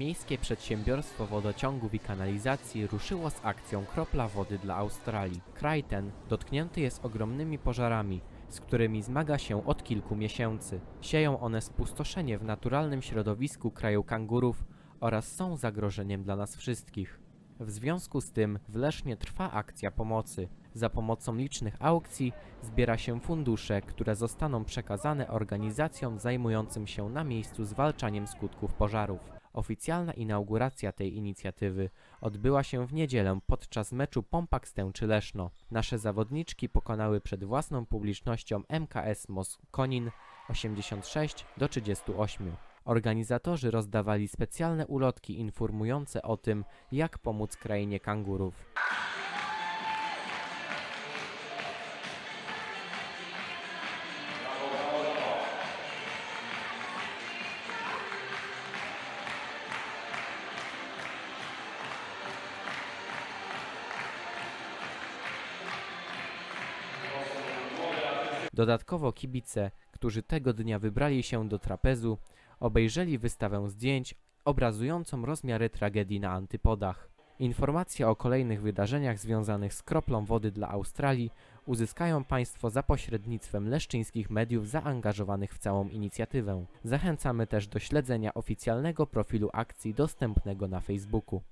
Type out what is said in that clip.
Miejskie Przedsiębiorstwo Wodociągów i Kanalizacji ruszyło z akcją Kropla Wody dla Australii. Kraj ten dotknięty jest ogromnymi pożarami, z którymi zmaga się od kilku miesięcy. Sieją one spustoszenie w naturalnym środowisku kraju kangurów oraz są zagrożeniem dla nas wszystkich. W związku z tym w Lesznie trwa akcja pomocy. Za pomocą licznych aukcji zbiera się fundusze, które zostaną przekazane organizacjom zajmującym się na miejscu zwalczaniem skutków pożarów. Oficjalna inauguracja tej inicjatywy odbyła się w niedzielę podczas meczu Pompak Stęczy Leszno. Nasze zawodniczki pokonały przed własną publicznością MKS Mos Konin 86 do 38. Organizatorzy rozdawali specjalne ulotki informujące o tym, jak pomóc krainie kangurów. Dodatkowo kibice, którzy tego dnia wybrali się do trapezu, obejrzeli wystawę zdjęć obrazującą rozmiary tragedii na antypodach. Informacje o kolejnych wydarzeniach związanych z kroplą wody dla Australii uzyskają Państwo za pośrednictwem leszczyńskich mediów zaangażowanych w całą inicjatywę. Zachęcamy też do śledzenia oficjalnego profilu akcji dostępnego na Facebooku.